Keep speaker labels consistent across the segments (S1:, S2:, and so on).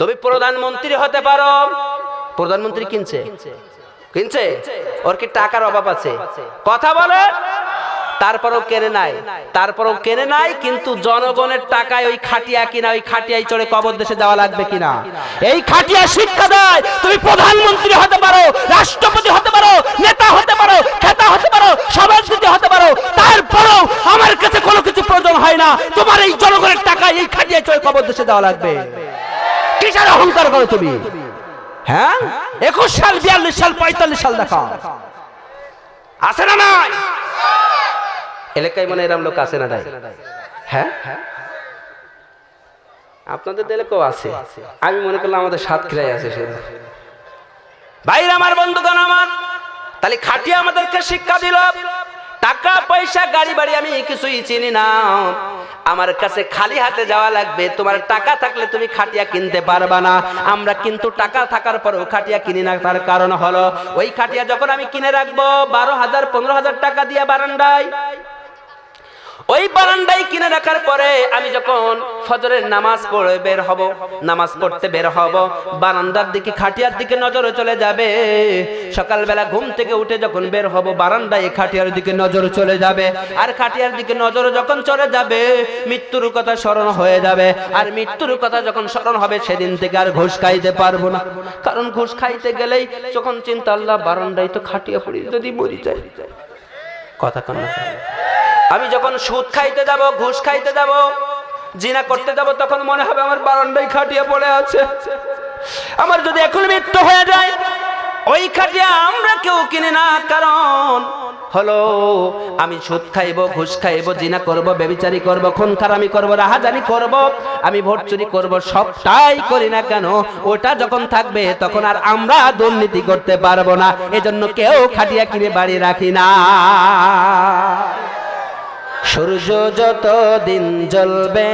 S1: তুমি প্রধানমন্ত্রী হতে পারো। প্রধানমন্ত্রী কিনছে? কিনছে? ওর কি টাকার অভাব আছে? কথা বলে। তারপরও কেনে নাই। তারপরও কেনে নাই, কিন্তু জনগণের টাকায় ওই খাটিয়া কিনা, ওই খাটিয়ায় চড়ে কবর দেশে যাওয়া লাগবে কিনা? এই খাটিয়া শিক্ষা দেয়। তুমি প্রধানমন্ত্রী হতে পারো, রাষ্ট্রপতি হতে পারো, নেতা হতে পারো, খেতা হতে পারো, সভাপতি হতে পারো। তারপরও আমার কাছে কোনো কিছু প্রয়োজন হয় না। তোমার এই জনগণের টাকায় এই খাটিয়া চড়ে কবর দেশে যাওয়া লাগবে। কিসের অহংকার করো তুমি? হ্যাঁ? একুশ সাল, বিয়াল্লিশ সাল, পঁয়তাল্লিশ সাল দেখা আছে না নাই? এলাকায় মনে এরম লোক আছে না হ্যাঁ? আপনাদের এলাকাও আছে। আমি মনে করলাম আমাদের সাতক্ষীরায় আছে সে। ভাইরা, আমার বন্ধুগণ আমার, তাহলে খাটিয়ে আমাদেরকে শিক্ষা দিল। টাকা, পয়সা, গাড়ি, বাড়ি আমি কিছুই চিনি না। আমার কাছে খালি হাতে যাওয়া লাগবে, তোমার টাকা থাকলে তুমি খাটিয়া কিনতে পারবা না। আমরা কিন্তু টাকা থাকার পরেও খাটিয়া কিনি না, তার কারণ হলো, ওই খাটিয়া যখন আমি কিনে রাখব, বারো হাজার, পনেরো হাজার টাকা দিয়ে বারান্দায় ওই বারান্দায় কিনে রাখার পরে আমি যখন ফজরের নামাজ পড়ে বের হব, নামাজ পড়তে বের হব, বারান্দার দিকে, খাটিয়ার দিকে নজর চলে যাবে। সকালবেলা ঘুম থেকে উঠে যখন বের হব, বারান্দায় খাটিয়ার দিকে নজর চলে যাবে। আর খাটিয়ার দিকে নজর যখন চলে যাবে, মৃত্যুর কথা স্মরণ হয়ে যাবে। আর মৃত্যুর কথা যখন স্মরণ হবে, সেদিন থেকে আর ঘুষ খাইতে পারব না। কারণ ঘুষ খাইতে গেলেই যখন চিন্তা, আল্লাহ বারান্দায় তো খাটিয়া পড়ি, যদি মরি যায়। কথা কান্না আমি যখন সুদ খাইতে যাব, ঘুষ খাইতে যাব, জিনা করতে যাব, তখন মনে হবে আমার বারান্দায় খাটিয়ে পড়ে আছে। আমার যদি এখন মৃত্যু হয়ে যায়, ওই খাটিয়া আমরা কেউ কিনে না, কারণ হলো আমি সুদ খাইব, ঘুষ খাইব, জিনা করব বেবিচারি করব, খুন খারামি করব, রাহাজানি করব, আমি ভোট চুরি করব, সবটাই করি না কেন? ওটা যখন থাকবে, তখন আর আমরা দুর্নীতি করতে পারব না। এজন্য কেউ খাটিয়া কিনে বাড়ি রাখি না। সূর্য যত দিন জ্বলবে,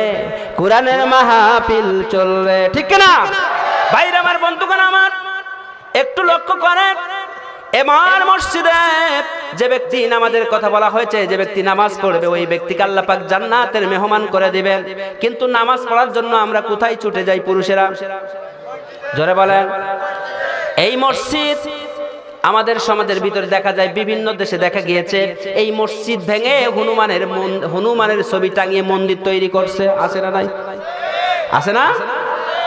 S1: কোরআনের মাহফিল চলবে। ঠিক না ভাইরা আমার, বন্ধুগণ আমার, একটু লক্ষ্য করেন, এমার মসজিদে যে ব্যক্তি নামাজের কথা বলা হয়েছে, যে ব্যক্তি নামাজ পড়বে, ওই ব্যক্তিকে আল্লাহ পাক জান্নাতের মেহমান করে দিবেন। কিন্তু নামাজ পড়ার জন্য আমরা কোথায় ছুটে যাই পুরুষেরা? জোরে বলেন। এই মসজিদ আমাদের সমাজের ভিতরে দেখা যায় বিভিন্ন দেশে দেখা গিয়েছে, এই মসজিদ ভেঙে হনুমানের মন- হনুমানের ছবি টাঙিয়ে মন্দির তৈরি করছে। আছে না নাই? আছে না?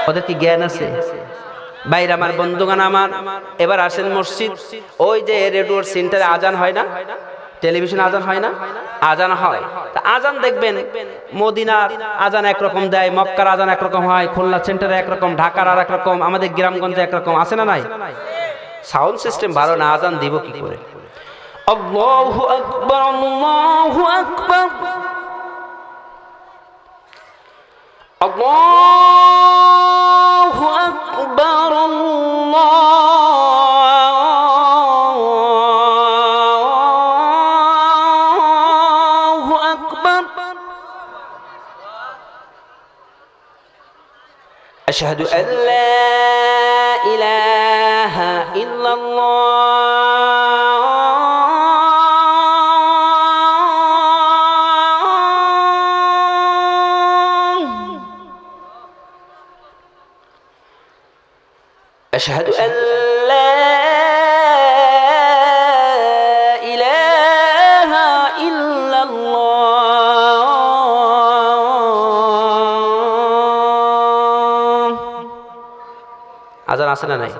S1: ওদের কি জ্ঞান আছে? বাইরে আমার বন্ধুগান আমার, এবার আসেন মসজিদ। ওই যে রেডিওর সেন্টারে আজান হয় না? টেলিভিশন আজান হয় না? আজান হয়। তা আজান দেখবেন, মদিনার আজান একরকম দেয়, মক্কার আজান একরকম হয়, খুলনা সেন্টারে একরকম, ঢাকার আর একরকম আমাদের গ্রামগঞ্জে একরকম, আছে না নাই? সাউন্ড সিস্টেম ভালো না আজান দিব কি করে? আল্লাহু আকবার أشهد أن لا إله إلا الله আজান আছে না নাই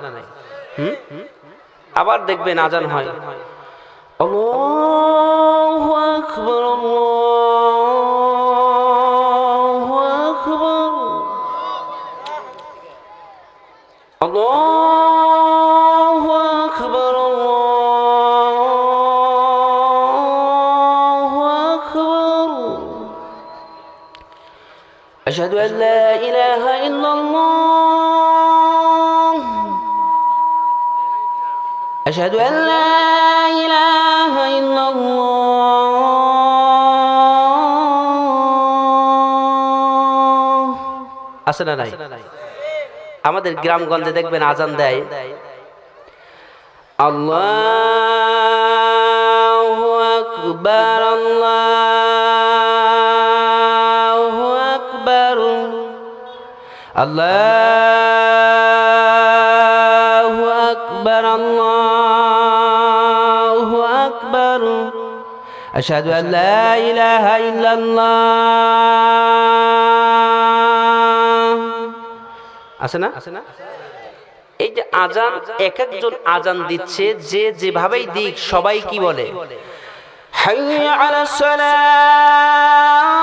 S1: হুম? আবার দেখবেন আজান হয় أشهد أن لا إله إلا الله أشهد أن لا إله إلا الله আছে না নাই আমাদের গ্রামগঞ্জে দেখবেন আজান দেয় আল্লাহু আকবার আল্লাহু আল্লাহু আকবার আল্লাহু আকবার আশহাদু আল লা ইলাহা ইল্লাল্লাহ আছে না? আছে না? এই যে আজান এক একজন আজান দিচ্ছে যে যেভাবেই দিক সবাই কি বলে? হাইয়া আলা সালাম।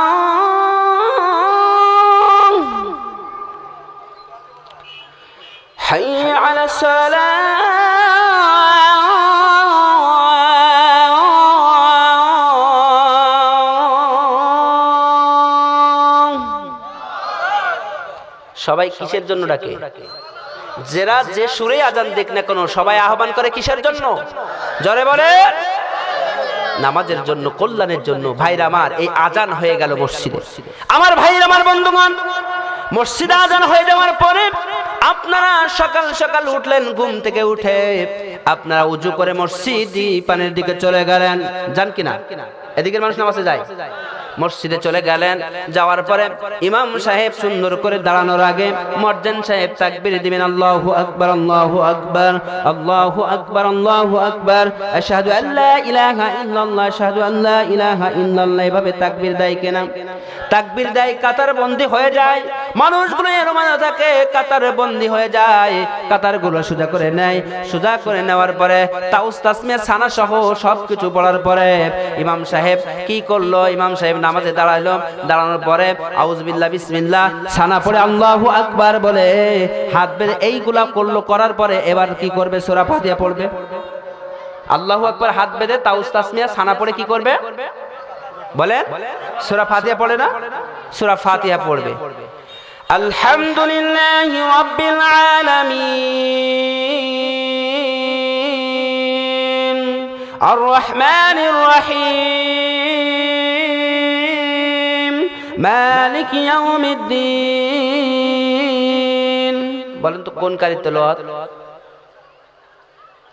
S1: হাইয়া আলা সালাম। সবাই কিসের জন্য ডাকে? যারা যে সুরে আজান দেখ না কোনো সবাই আহ্বান করে কিসের জন্য? জরে বলে। নামাজের জন্য কল্যাণের জন্য ভাইরা আমার এই আজান হয়ে গেল মসজিদে। আমার ভাইরা আমার বন্ধুগণ মসজিদে আজান হয়ে যাওয়ার পরে আপনারা সকাল সকাল উঠলেন, ঘুম থেকে উঠে আপনারা উজু করে মসজিদ পানের দিকে চলে গেলেন। যান কিনা? এদিকের মানুষ নামাজে যায়। মসজিদে চলে গেলেন। যাওয়ার পরে ইমাম সাহেব সুন্দর করে দাঁড়ানোর আগে মর্জান সাহেব তাকবীর দিবেন, আল্লাহু আকবার আল্লাহু আকবার আল্লাহু আকবার আল্লাহু আকবার, আশহাদু আল্লা ইলাহা ইল্লাল্লাহ, আশহাদু আল্লা ইলাহা ইল্লাল্লাহ। এভাবে তাকবীর দেয় কেনা। তাকবীর দেয়, কাতার বন্দি হয়ে যায়। মানুষগুলো এরমানো থাকে, কাতার বন্দি হয়ে যায়। কাতারগুলো সোজা করে নেয়। সোজা করে নেওয়ার পরে তাউস তাসমিয়া সানা সহ সবকিছু পড়ার পরে ইমাম সাহেব কি করল? ইমাম সাহেব নামাজে দাঁড়াইলো। দাঁড়ানোর পরে আউজবিল্লাহ বিসমিল্লাহ সানা পড়ে আল্লাহু আকবার বলে, হাত বেঁধে এইগুলা করল, করার পরে এবার কি করবে? সোরা ফাতিয়া পড়বে। আল্লাহ আকবার, হাত বেঁধে তাউস তাসমিয়া সানা পড়ে কি করবে? বলেন, সূরা ফাতিহা পড়ে না? সূরা ফাতিয়া পড়বে। আলহামদুলিল্লাহ রাব্বিল আলামিন। আর রহমানির রহিম। মালিক বলেন তো কোন কারি তেলাওয়াত?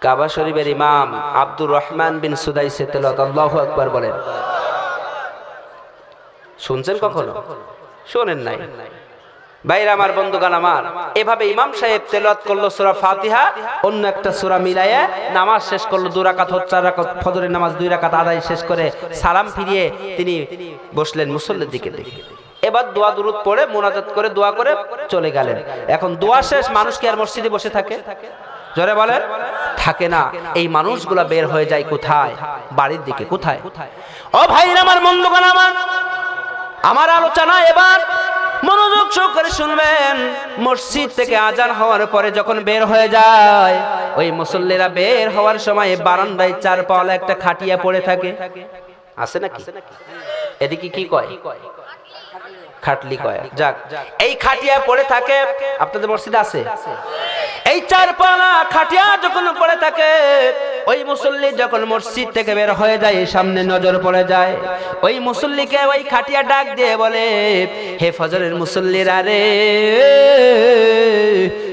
S1: কাবা শরীফের ইমাম আব্দুর রহমান বিন সুদাইসে তেলাওয়াত, আল্লাহু আকবার বলেন। শুনছেন কখনো? শোনেন নাই। ভাইরা আমার বন্ধুগান আমার, এভাবে ইমাম সাহেব তেলাওয়াত করল সূরা ফাতিহা, অন্য একটা সূরা মিলায়ে নামাজ শেষ করল দু রাকাত চার রাকাত ফজরের নামাজ, দুই রাকাত আদায় শেষ করে সালাম ফিরিয়ে তিনি বসলেন মুসল্লির দিকে দেখে। এবার দোয়া দুরুদ পড়ে, মোনাজাত করে, দোয়া করে চলে গেলেন। এখন দোয়া শেষ, মানুষ কি আর মসজিদে বসে থাকে? জোরে বলেন? থাকে না। এই মানুষগুলা বের হয়ে যায় কোথায়? বাড়ির দিকে কোথায়? ও ভাইরা আমার বন্ধুগণ আমার আমার আলোচনা এবার মনোযোগ সহকারে শুনবেন। মসজিদ থেকে আজান হওয়ার পরে যখন বের হয়ে যায়, ওই মুসল্লিরা বের হওয়ার সময় বারান্দায় চার পাওয়ালা একটা খাটিয়া পড়ে থাকে। আছে নাকি? এদিকে কি কয়? খাটলি কয়। যাক, এই খাটিয়া পড়ে থাকে, আপনাদের মসজিদে আছে? এই চার পালা খাটিয়া যখন পড়ে থাকে ওই মুসল্লি যখন মসজিদ থেকে বের হয়ে যায়, সামনে নজর পড়ে যায়। ওই মুসল্লিকে ওই খাটিয়া ডাক দিয়ে বলে, হে ফজরের মুসল্লিরা রে,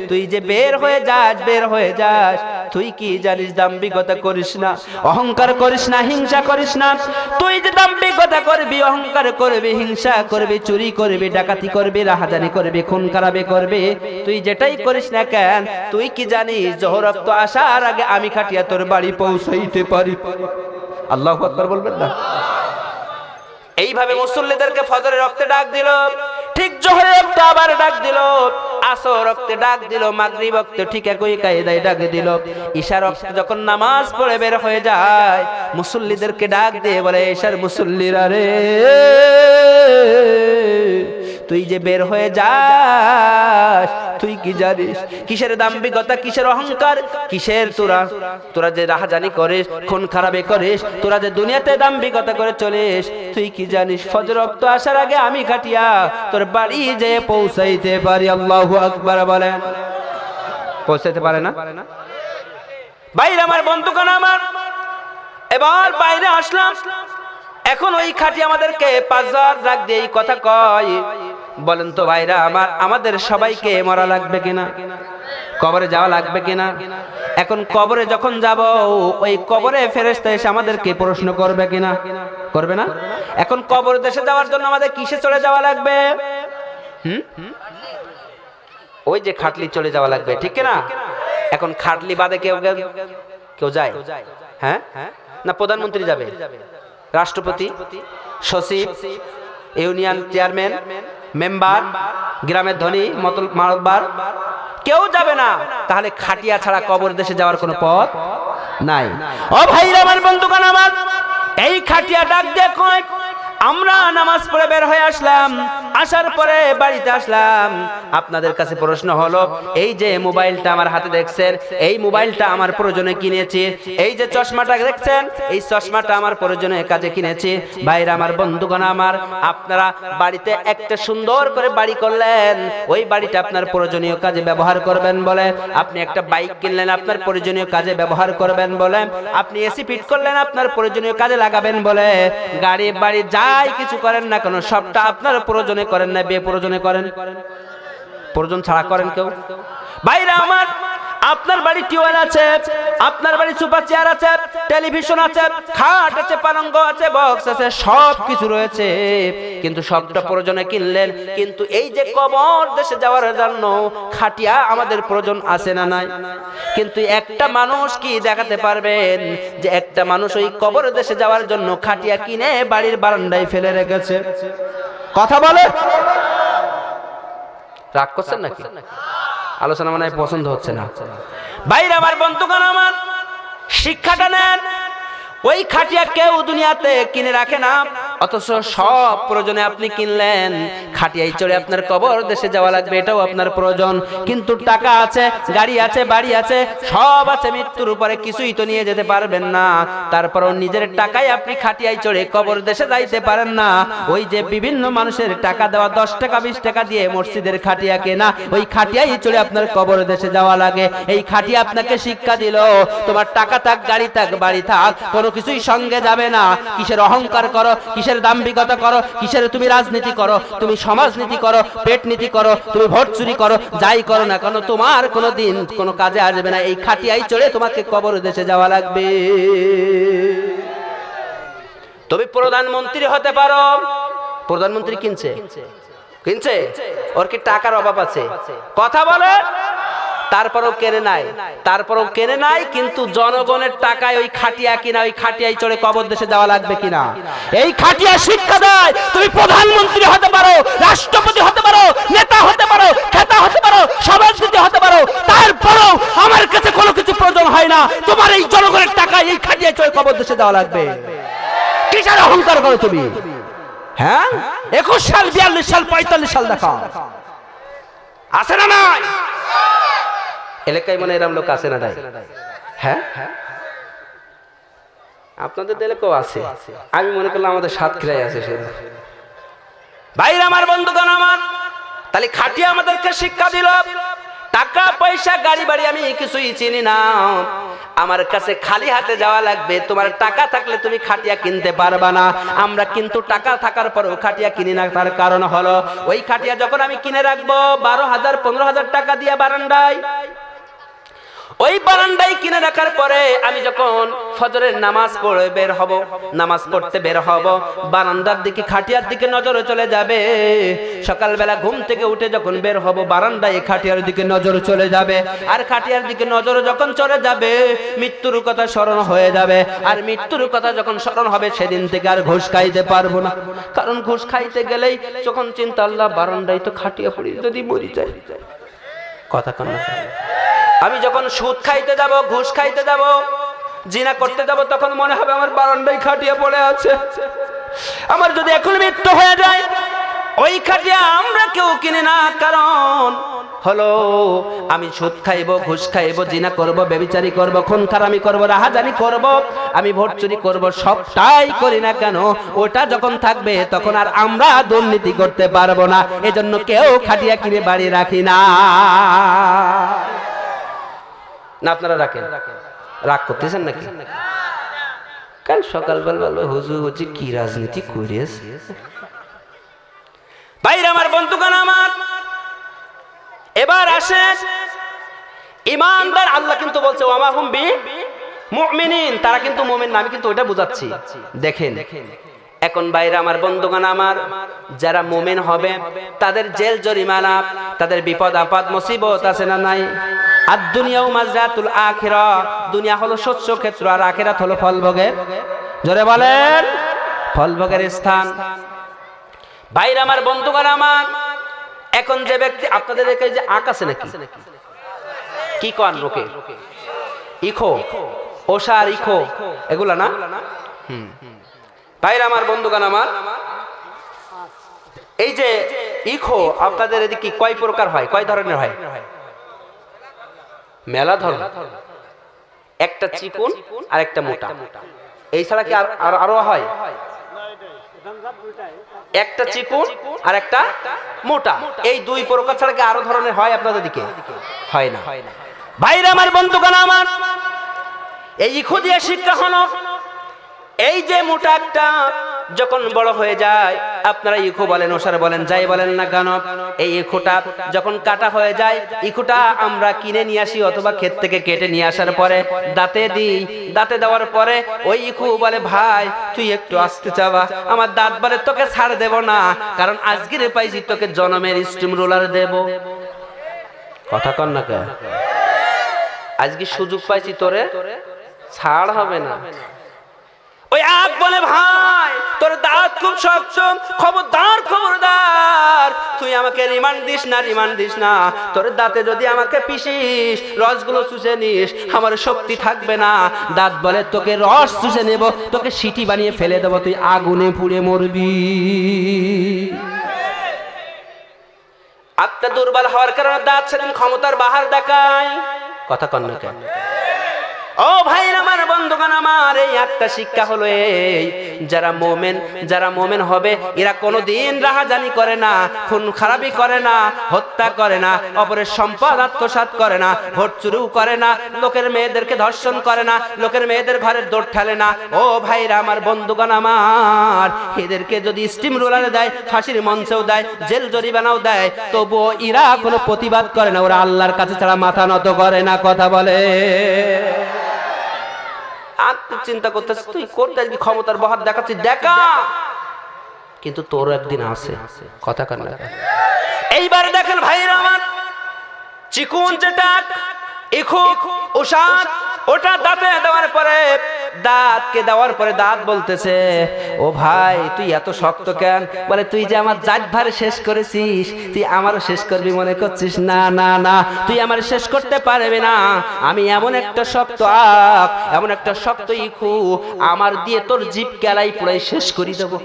S1: তুই যে বের হয়ে যাস, বের হয়ে যাস তুই কি জানিস দাম্ভিকতা করিস না? অহংকার করিস না, হিংসা করিস না। তুই যে দাম্ভিকতা করবি, অহংকার করবি, হিংসা করবি, চুরি করবি, ডাকাতি করবি, রাহাজানি করবি, খুন খারাপি করবি, তুই যেটাই করিস না কেন, তুই কি জানিস জহরক্ত আসার আগে আমি খাটিয়া তোর বাড়ি পৌঁছাইতে পারি? আল্লাহ আকবার বলবেন না? এইভাবে মুসল্লিদেরকে ফজরের রক্তে ডাক দিল, ঠিক জোহরে রক্ত আবার ডাক দিল। আসর রক্তে ডাক দিল মাগরি রক্তে ঠিক একই কায়দায় ডাক দিল। ঈশা রক্তে যখন নামাজ পড়ে বের হয়ে যায়, মুসল্লিদেরকে ডাক দিয়ে বলে, ঈশার মুসল্লিরা রে। তুই যে বের হয়ে যাস, তুই কি জানিস? কিসের দাম্ভিকতা, কিসের অহংকার? কিসের তোরা? তোরা যে রাহাজানি করিস, খুন খারাপে করিস, তোরা যে দুনিয়াতে দাম্ভিকতা করে চলিস, তুই কি জানিস? ফজর রক্ত আসার আগে আমি কাটিয়া তোর বাড়ি যে পৌঁছাইতে পারি। আল্লাহু আকবার বলেন। পৌঁছাইতে পারে না? বাইরে আমার বন্ধুগণ আমার। এবার বাইরে আসলাম। এখন ওই খাটি আমাদেরকে পাঁচবার রাখ দিয়ে কথা কয়। বলেন তো ভাইরা, আমার, আমাদের সবাইকে মরা লাগবে কিনা? কবরে যাওয়া লাগবে কিনা? এখন কবরে যখন যাব, ওই কবরে ফেরেস্তা এসে আমাদেরকে প্রশ্ন করবে কিনা? করবে না? এখন কবর দেশে যাওয়ার জন্য আমাদের কিসে চলে যাওয়া লাগবে? হুম? ওই যে খাটলি চলে যাওয়া লাগবে, ঠিক না এখন খাটলি বাদে কেউ কেউ কেউ যায়? হ্যাঁ? না, প্রধানমন্ত্রী যাবে? রাষ্ট্রপতি? সচিব? Union chairman? মেম্বার গ্রামের ধনী মতল মারবার কেউ যাবে না। তাহলে খাটিয়া ছাড়া কবর দেশে যাওয়ার কোনো পথ নাই। ও ভাইরা আমার বন্ধুগণ আমার এই খাটিয়া ডাক দিয়ে কয় আমরা নামাজ পড়ে বের হয়ে আসলাম, আসার পরে বাড়িতে আসলাম। আপনাদের কাছে প্রশ্ন হলো, এই যে মোবাইলটা আমার হাতে দেখছেন, এই মোবাইলটা আমার প্রয়োজনে কিনেছি, এই যে চশমাটা দেখছেন, এই চশমাটা আমার প্রয়োজনে কাজে কিনেছি। ভাইরা আমার, বন্ধুগণ আমার, আপনারা বাড়িতে একটা সুন্দর করে বাড়ি করলেন, ওই বাড়িটা আপনার প্রয়োজনীয় কাজে ব্যবহার করবেন বলে, আপনি একটা বাইক কিনলেন, আপনার প্রয়োজনীয় কাজে ব্যবহার করবেন বলে, আপনি এসি ফিট করলেন, আপনার প্রয়োজনীয় কাজে লাগাবেন বলে, গাড়ি বাড়ি যাই কিছু করেন না কেন, সবটা আপনার প্রয়োজনে করেন না, বে প্রয়োজনে করেন। প্রয়োজন ছাড়া করেন কেউ। বাইরে আমার আপনার বাড়ি টিউবওয়েল আছে আপনার বাড়ি সুপার চেয়ার আছে টেলিভিশন আছে খাট আছে পালঙ্গ আছে বক্স আছে সব কিছু রয়েছে। কিন্তু সবটা প্রয়োজনে কিনলেন কিন্তু এই যে কবর দেশে যাওয়ার জন্য খাটিয়া আমাদের প্রয়োজন আছে না নাই? কিন্তু একটা মানুষ কি দেখাতে পারবেন যে একটা মানুষ ওই কবর দেশে যাওয়ার জন্য খাটিয়া কিনে বাড়ির বারান্দায় ফেলে রেখেছে? কথা বলে। রাগ করছেন নাকি? আলোচনা মানে পছন্দ হচ্ছে না। বাইরে আমার বন্ধুগণ, আমার শিক্ষাটা নেন। ওই খাটিয়া কেউ দুনিয়াতে কিনে রাখে না। অথচ সব প্রয়োজনে আপনি কিনলেন। খাটিয়াই চড়ে আপনার কবর দেশে যাওয়া লাগবে এটাও আপনার প্রয়োজন। কিন্তু টাকা আছে গাড়ি আছে বাড়ি আছে সব আছে মৃত্যুর উপরে কিছুই তো নিয়ে যেতে পারবেন না। তারপরও নিজের টাকায় আপনি খাটিয়াই চড়ে কবর দেশে যাইতে পারেন না। ওই যে বিভিন্ন মানুষের টাকা দেওয়া দশ টাকা বিশ টাকা দিয়ে মসজিদের খাটিয়া কেনা ওই খাটিয়াই চড়ে আপনার কবর দেশে যাওয়া লাগে। এই খাটিয়া আপনাকে শিক্ষা দিল তোমার টাকা থাক গাড়ি থাক বাড়ি থাক। কোনো কিছুই সঙ্গে যাবে না কিসের অহংকার করো কিসের দাম্ভিকতা করো? কিসের তুমি রাজনীতি করো? তুমি সমাজনীতি করো, পেট নীতি করো, তুমি ভোট চুরি করো, যাই করো না কেন, তোমার কোনো দিন কোনো কাজে আসবে না। এই খাটিয়াই চড়ে তোমাকে কবর দেশে যাওয়া লাগবে। তুমি প্রধানমন্ত্রী হতে পারো। প্রধানমন্ত্রী কিনছে? কিনছে? ওর কি টাকার অভাব আছে? কথা বলে। তারপরও কেনে নাই। তারপরও কেনে নাই, কিন্তু জনগণের টাকায় ওই খাটিয়া কিনা, ওই খাটিয়াই চড়ে কবর দেশে যাওয়া লাগবে কিনা? এই খাটিয়া শিক্ষা দেয়, তুমি প্রধানমন্ত্রী হতে পারো, রাষ্ট্রপতি হতে পারো, নেতা হতে পারো, খেতা হতে পারো সমাজনীতি হতে পারো, তারপরও আমার কাছে কোনো কিছু প্রয়োজন হয় না। তোমার এই জনগণের টাকায় এই খাটিয়া চড়ে কবর দেশে যাওয়া লাগবে। কিসের অহংকার করো তুমি? হ্যাঁ? একুশ সাল, বিয়াল্লিশ সাল, পঁয়তাল্লিশ সাল দেখা আছে না নাই? এলাকায় মনে এরম লোক আছে না নাই? হ্যাঁ? আপনাদের এলাকাও আছে। আমি মনে করলাম আমাদের সাতক্ষীরায় আছে সে ভাইরা, আমার বন্ধুগণ, আমার। তাহলে খাটিয়ে আমাদেরকে শিক্ষা দিল। টাকা, পয়সা, গাড়ি, বাড়ি আমি কিছুই চিনি না। আমার কাছে খালি হাতে যাওয়া লাগবে। তোমার টাকা থাকলে তুমি খাটিয়া কিনতে পারবা না। আমরা কিন্তু টাকা থাকার পরেও খাটিয়া কিনি না। তার কারণ হলো, ওই খাটিয়া যখন আমি কিনে রাখব, বারো হাজার, পনেরো হাজার টাকা দিয়ে বারান্দায় ওই বারান্দায় কিনে রাখার পরে আমি যখন ফজরের নামাজ পড়ে বের হব, নামাজ পড়তে বের হব, বারান্দার দিকে, খাটিয়ার দিকে নজর চলে যাবে। সকালবেলা ঘুম থেকে উঠে যখন বের হব, বারান্দায় খাটিয়ার দিকে নজর চলে যাবে। আর খাটিয়ার দিকে নজর যখন চলে যাবে, মৃত্যুর কথা স্মরণ হয়ে যাবে। আর মৃত্যুর কথা যখন স্মরণ হবে, সেদিন থেকে আর ঘুষ খাইতে পারব না। কারণ ঘুষ খাইতে গেলেই যখন চিন্তা, আল্লাহ বারান্দায় তো খাটিয়া পড়ি, যদি মরি যায়। কথা কান্না আমি যখন সুদ খাইতে যাব, ঘুষ খাইতে যাব, জিনা করতে যাব, তখন মনে হবে আমার বারান্দায় খাটিয়ে পড়ে আছে। আমার যদি এখন মৃত্যু হয়ে যায়, ওই খাটিয়া আমরা কেউ কিনে না, কারণ হলো আমি সুদ খাইব, ঘুষ খাইব, জিনা করব বেবিচারি করব, খুন খারামি করব, রাহাজানি করব, আমি ভোট চুরি করব, সবটাই করি না কেন? ওটা যখন থাকবে, তখন আর আমরা দুর্নীতি করতে পারব না। এজন্য কেউ খাটিয়া কিনে বাড়ি রাখি না। না আপনারা রাখেন? রাগ করতেছেন নাকি? কাল সকালবেলা বলবে হুজুর হচ্ছে কি রাজনীতি করিস? বাইরে আমার বন্ধুগণ আমার, এবার আসে ইমানদার, আল্লাহ কিন্তু বলছে ওয়ামা হুম বি মুমিনিন। তারা কিন্তু আমি কিন্তু ওটা বুঝাচ্ছি। দেখেন, এখন বাইরে আমার বন্ধুগণ আমার, যারা মোমেন হবে, তাদের জেল জরিমানা, তাদের বিপদ আপদ, মুসিবত আছে না নাই? আর দুনিয়াও মাজরাতুল আখিরা, দুনিয়া হলো শস্য ক্ষেত্র আর আখিরাত হলো ফল ভোগের। জোরে বলেন, ফল ভোগের স্থান। বাইরে আমার, বন্ধুগণ আমার, এখন যে ব্যক্তি আপনাদের এখানে যে আঁক আছে নাকি? কি কন লোকে ইখো ওষার ইখো, এগুলা না? হুম। আমার বন্ধুগান আমার, এই যে ইখো আপনাদের এদিকে কয় প্রকার হয়? কয় ধরনের হয়? মেলা ধরনের একটা চিকুন আর একটা মোটা। এই ছাড়া কি আর- আর হয়? একটা চিকুন আর একটা মোটা। এই দুই প্রকার ছাড়া কি আরও ধরনের হয় আপনাদের দিকে? হয় না। ভাইরা আমার বন্ধুগণ আমার এই ইখো দিয়ে শিক্ষা হলো এই যে মোটা একটা যখন বড় হয়ে যায় আপনারা ইখো বলেন ওসার বলেন যাই বলেন না কেন এই ইখোটা যখন কাটা হয়ে যায়, ইখোটা আমরা কিনে নিয়ে আসি অথবা ক্ষেত থেকে কেটে নিয়ে আসার পরে, দাঁতে দিই। দাঁতে দেওয়ার পরে ওই ইখু বলে, ভাই, তুই একটু আসতে চাবা আমার দাঁত বলে তোকে ছাড় দেব না, কারণ আজকের পাইছি তোকে জনমের স্টিম রোলার দেব। কথা কন না আজকে সুযোগ পাইছি তোরে, ছাড় হবে না। ওই আগ বলে ভাই, তোর দাঁত খুব শক্ত খবরদার খবরদার। তুই আমাকে রিমান্ড দিস না রিমান্ড দিস না। তোর দাঁতে যদি আমাকে পিসিস রসগুলো চুষে নিস, আমার শক্তি থাকবে না। দাঁত বলে তোকে রস চুষে নেব, তোকে সিটি বানিয়ে ফেলে দেবো, তুই আগুনে পুড়ে মরবি। আত্মা দুর্বল হওয়ার কারণে দাঁত সেদিন ক্ষমতার বাহার দেখায়। কথা কন না কেন? ও ভাই আমার বন্ধুগণ, আমার এই একটা শিক্ষা হলো এই, যারা মোমেন যারা মোমেন হবে, এরা কোনোদিন রাহাজানি করে না, খুন খারাপি করে না, হত্যা করে না, অপরের সম্পদ আত্মসাৎ করে না, ভোট চুরিও করে না, লোকের মেয়েদেরকে ধর্ষণ করে না, লোকের মেয়েদের ঘরের দৌড় ঠেলে না। ও ভাইরা আমার বন্ধুগণ, আমার, এদেরকে যদি স্টিম রোলারে দেয়, ফাঁসির মঞ্চেও দেয়, জেল জরিমানাও দেয়, তবুও ইরা কোনো প্রতিবাদ করে না, ওরা আল্লাহর কাছে ছাড়া মাথা নত করে না, কথা বলে। আর তুই চিন্তা করতেছিস, তুই করতে আজকে ক্ষমতার বহার দেখাচ্ছিস? দেখা। কিন্তু তোর একদিন আছে। কথা কান এইবার দেখেন ভাইরা আমার চিকুন যেটা, ইখু উষাদ ওটা দাঁতে দেওয়ার পরে, দাঁতকে দেওয়ার পরে দাঁত বলতেছে, ও ভাই, তুই এত শক্ত কেন? বলে, তুই যে আমার জাত ভার শেষ করেছিস, তুই আমারও শেষ করবি মনে করছিস? না না না, তুই আমার শেষ করতে পারবি না। আমি এমন একটা শক্ত আখ, এমন একটা শক্ত ইখু, আমার দিয়ে তোর জিপ কেলাই পুরাই শেষ করি দেবো।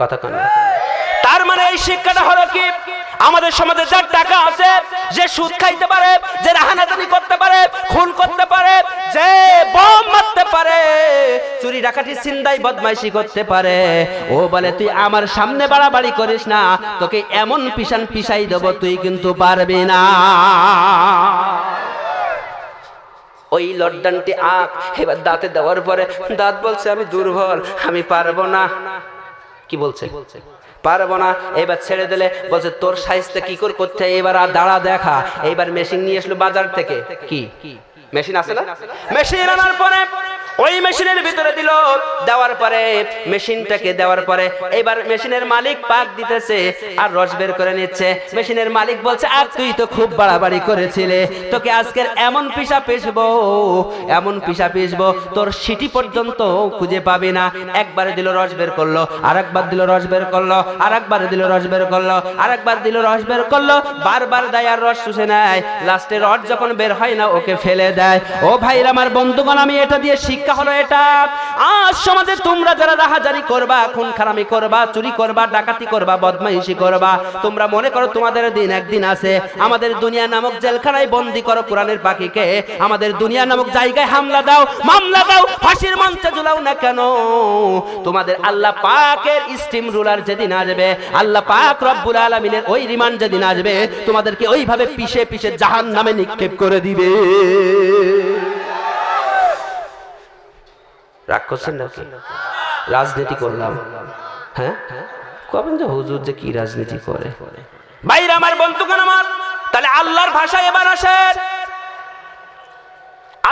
S1: কথা কান তার মানে এই শিক্ষাটা হলো কি? আমাদের সমাজে যার টাকা আছে, যে সুদ খাইতে পারে, যে রাহানাদানি করতে পারে, খুন করতে পারে, যে বম মারতে পারে, চুরি ডাকাতি, সিন্দাই বদমাইশি করতে পারে। ও বলে, তুই আমার সামনে বাড়াবাড়ি করিস না, তোকে এমন পিসান পিসাই দেবো, তুই কিন্তু পারবি না। ওই লড্ডানটি আখ এবার দাঁতে দেওয়ার পরে দাঁত বলছে, আমি দুর্বল, আমি পারব না। কি বলছে বলছে? পারব না। এবার ছেড়ে দিলে বলছে তোর সাইজটা কি করে করতে? এবার আর দাঁড়া দেখা। এইবার মেশিন নিয়ে আসলো বাজার থেকে। কি? মেশিন আছে না? মেশিন আনার পরে ওই মেশিনের ভিতরে দিল। দেওয়ার পরে মেশিনটাকে দেওয়ার পরে এবার মেশিনের মালিক পাক দিতেছে আর রস বের করে নিচ্ছে। মেশিনের মালিক বলছে, আর তুই তো খুব বাড়াবাড়ি করেছিলে। তোকে আজকের এমন পিসা পিসবো, এমন পিসা পিসবো, তোর সিটি পর্যন্ত খুঁজে পাবি না। একবারে দিল, রস বের করল আর একবার দিল, রস বের করল আর একবার দিল, রস বের করল আর একবার দিল, রস বের করল, বারবার দেয় আর রস শুষে নেয়। লাস্টে রস যখন বের হয় না, ওকে ফেলে দেয়। ও ভাইরা, আমার বন্ধুগণ, আমি এটা দিয়ে শিক্ষা হলো এটা। আজ সমাজে তোমরা যারা রাহাজারি করবা, খুন খারামি করবা, চুরি করবা, ডাকাতি করবা, বদমাইশি করবা, তোমরা মনে করো তোমাদের দিন একদিন আছে। আমাদের দুনিয়া নামক জেলখানায় বন্দি করো কোরআনের পাখিকে। আমাদের দুনিয়া নামক জায়গায় হামলা দাও, মামলা দাও, ফাঁসির মঞ্চে ঝুলাও না কেন? তোমাদের আল্লাহ পাকের স্টিম রুলার যেদিন আসবে, আল্লাহ পাক রব্বুল আলমিনের ওই রিমান্ড যেদিন আসবে, তোমাদেরকে ওইভাবে পিষে পিষে জাহান নামে নিক্ষেপ করে দিবে। রাগ করছেন নাকি? রাজনীতি করলাম। হ্যাঁ? কবেন যে হুজুর যে কি রাজনীতি করে? বাইরে আমার বন্ধুগণ আমার, তাহলে আল্লাহর ভাষায় এবার আসেন।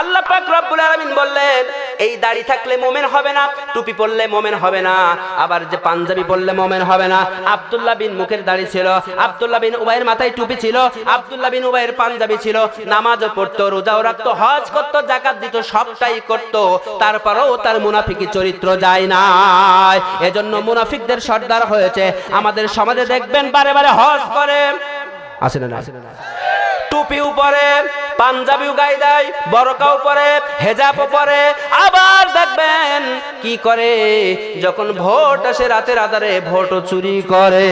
S1: আল্লাহ পাক রব্বুল আলামিন বললেন, এই দাড়ি থাকলে মোমেন হবে না, টুপি পরলে মোমেন হবে না, আবার যে পাঞ্জাবি পরলে মোমেন হবে না। আব্দুল্লাহ বিন মুখের দাড়ি ছিল, আব্দুল্লাহ বিন উবাইয়ের মাথায় টুপি ছিল, আব্দুল্লাহ বিন উবাইয়ের পাঞ্জাবি ছিল, নামাজও পড়তো, রোজাও রাখতো, হজ করতো জাকাত দিত, সবটাই করতো, তারপরেও তার মুনাফিকি চরিত্র যায় না এজন্য মুনাফিকদের সর্দার হয়েছে। আমাদের সমাজে দেখবেন বারে বারে হজ করে। আসে না আসে না। টুপি পরে পাঞ্জাবিও গায়ে দেয়, বরকাও পরে, হেজাবও পরে। আবার দেখবেন কি করে, যখন ভোট আসে রাতের আধারে, ভোটও চুরি করে।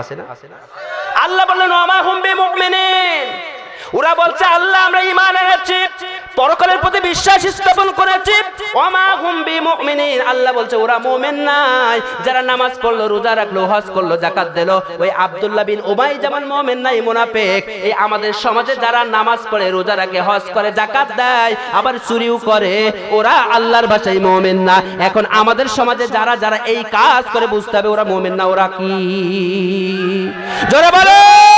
S1: আসে না? আসে না আল্লাহ বললেন ওমা হুম বিমুমিনিন। ওরা বলছে, আল্লাহ, আমরা ঈমান এনেছি, পরকালের প্রতি বিশ্বাস স্থাপন করেছি। ওমা হুম বিমুমিনিন, আল্লাহ বলছে, ওরা মুমিন নাই। যারা নামাজ পড়ল, রোজা রাখল, হজ করল জাকাত দিল, ওই আব্দুল্লাহ বিন উবাই যেমন মুমিন নাই, মুনাফিক। এই আমাদের সমাজে যারা নামাজ পড়ে, রোজা রাখে, হজ করে জাকাত দেয়, আবার চুরিও করে, ওরা আল্লাহর ভাষায় মুমিন না। এখন আমাদের সমাজে যারা যারা এই কাজ করে, বুঝতে হবে ওরা মুমিন না, ওরা কি? জোরে এই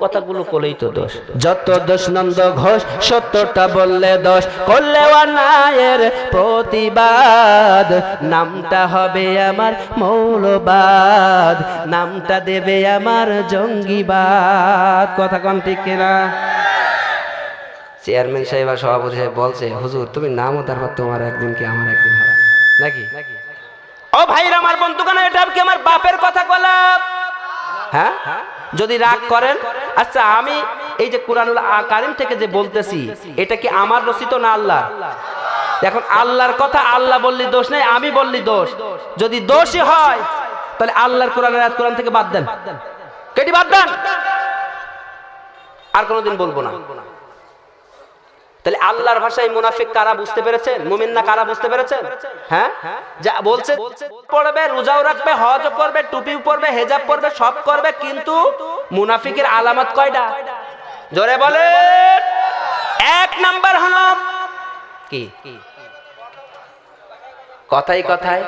S1: কথাগুলো করলেই তো দোষ। যত দোষ নন্দ ঘোষ সত্যটা বললে দোষ। করলে অন্যায়ের প্রতিবাদ। নামটা হবে আমার মৌলবাদ। নামটা দেবে আমার জঙ্গিবাদ। কথা কন ঠিক কিনা? চেয়ারম্যান সাহেব আর সভাপতি সাহেব বলছে হুজুর তুমি নামও তারপর তোমার একদিন কি আমার একদিন হবে। নাকি? ও ভাইরা আমার বন্ধুগণ এটা কি আমার বাপের কথা বলাম হ্যাঁ? যদি রাগ করেন আচ্ছা আমি এই যে কোরআনুল কারিম থেকে যে বলতেছি, এটা কি আমার রচিত না আল্লাহ এখন আল্লাহর কথা আল্লাহ বললি দোষ নেই, আমি বললি দোষ। যদি দোষই হয়, তাহলে আল্লাহর কোরআনের আয়াত কোরআন থেকে বাদ দেন। কেটি বাদ দেন? আর কোনোদিন বলব না। তাহলে আল্লাহর ভাষায় মুনাফিক কারা বুঝতে পেরেছেন মুমিন না কারা বুঝতে পেরেছেন হ্যাঁ? যা বলছে, পড়বে, রোজাও রাখবে হজ করবে টুপি পরবে, হেজাব পরবে, সব করবে, কিন্তু মুনাফিকের আলামত কয়টা? জোরে বলে এক নাম্বার হলো কি? কথাই কথাই।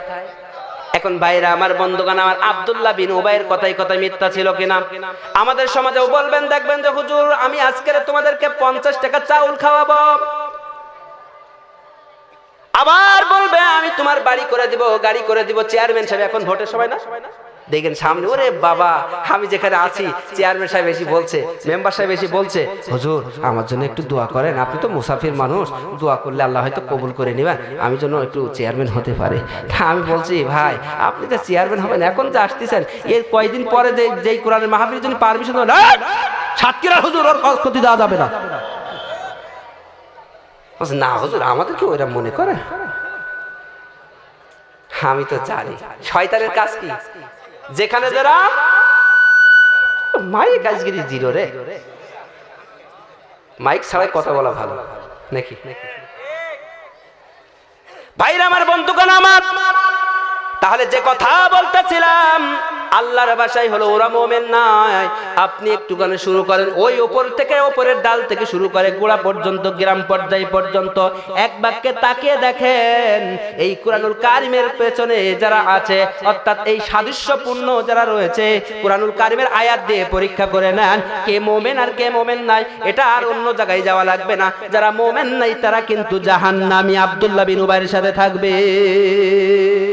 S1: এখন ভাইরা, আমার বন্ধুগান আমার আব্দুল্লাহ বিন উবাইয়ের কথাই কথাই মিথ্যা ছিল কিনা? আমাদের সমাজেও বলবেন, দেখবেন যে হুজুর, আমি আজকের তোমাদেরকে পঞ্চাশ টাকা চাউল খাওয়াবো। আবার বলবে, আমি তোমার বাড়ি করে দিব, গাড়ি করে দিব, চেয়ারম্যান সাহেব, এখন ভোটের সময় না? দেখেন সামনে, ওরে বাবা, আমি যেখানে আছি চেয়ারম্যান সাহেব বেশি বলছে মেম্বার সাহেব বেশি বলছে, হুজুর, আমার জন্য একটু দোয়া করেন, আপনি তো মুসাফির মানুষ, দোয়া করলে আল্লাহ হয়তো কবুল করে নেবেন, আমি যেন একটু চেয়ারম্যান হতে পারে। আমি বলছি, ভাই, আপনি তো চেয়ারম্যান হবেন, এখন যে আসতেছেন, এর কয়দিন পরে যেই কোরআনের মাহফিলের জন্য পারমিশন সাতক্ষীরা হুজুর, ওর ক্ষতি দেওয়া যাবে না। না হুজুর আমাদেরকে ওইরা মনে করে? আমি তো জানি, শয়তানের কাজ কি? যেখানে যারা মাইক কাজগিরি জিরো রে। মাইক ছাড়াই কথা বলা ভালো। নাকি? ভাইরা, আমার বন্ধুগণ, আমার তাহলে যে কথা বলতেছিলাম আল্লাহর বাসায় হলো, ওরা মোমেন নাই। আপনি একটুখানি শুরু করেন, ওই ওপর থেকে ওপরের ডাল থেকে শুরু করে গোড়া পর্যন্ত, গ্রাম পর্যায় পর্যন্ত। এক বাক্যে তাকিয়ে দেখেন, এই কোরআনুল কারিমের পেছনে যারা আছে, অর্থাৎ এই সাদৃশ্যপূর্ণ যারা রয়েছে, কোরআনুল কারিমের আয়াত দিয়ে পরীক্ষা করে নেন, কে মোমেন আর কে মোমেন নাই। এটা আর অন্য জায়গায় যাওয়া লাগবে না। যারা মোমেন নাই, তারা কিন্তু জাহান্নামী আব্দুল্লাহ বিন উবাইয়ের সাথে থাকবে।